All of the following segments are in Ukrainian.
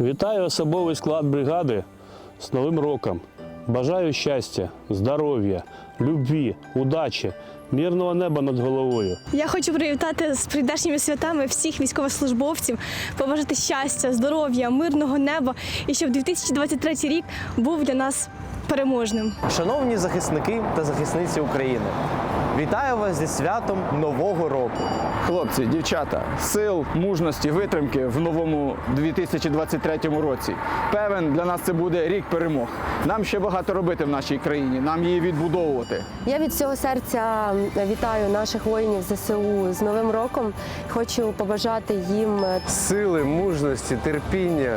Вітаю особовий склад бригади з Новим роком. Бажаю щастя, здоров'я, любві, удачі, мирного неба над головою. Я хочу привітати з прийдешніми святами всіх військовослужбовців, побажати щастя, здоров'я, мирного неба і щоб 2023 рік був для нас переможним. Шановні захисники та захисниці України, вітаю вас зі святом Нового року. Хлопці, дівчата, сил, мужності, витримки в новому 2023 році. Певен, для нас це буде рік перемог. Нам ще багато робити в нашій країні, нам її відбудовувати. Я від всього серця вітаю наших воїнів ЗСУ з Новим роком. Хочу побажати їм сили, мужності, терпіння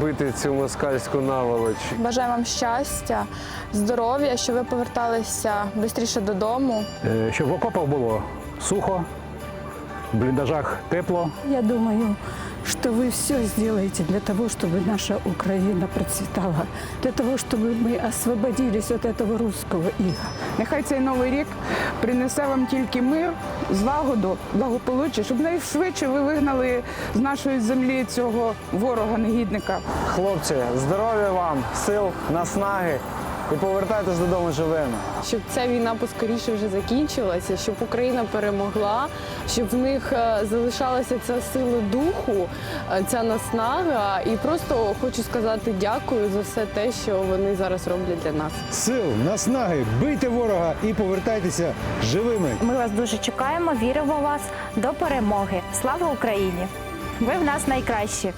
бити цю москальську наволоч. Бажаю вам щастя, здоров'я, щоб ви поверталися швидше додому. Е, щоб в окопах було сухо, в бліндажах тепло. Я думаю, что вы все сделаете для того, чтобы наша Украина процветала, для того, чтобы мы освободились от этого русского ига. Нехай цей новий рік принесе вам тільки мир, злагоду, благополуччя, щоб найшвидше ви вигнали з нашої землі цього ворога негідника. Хлопці, здоров'я вам, сил, наснаги і повертайтесь додому живими. щоб ця війна поскоріше вже закінчилася, щоб Україна перемогла, щоб в них е, залишалася ця сила духу, е, ця наснага. І просто хочу сказати дякую за все те, що вони зараз роблять для нас. Сил, наснаги, бийте ворога і повертайтеся живими. Ми вас дуже чекаємо, віримо в вас до перемоги. Слава Україні! Ви в нас найкращі.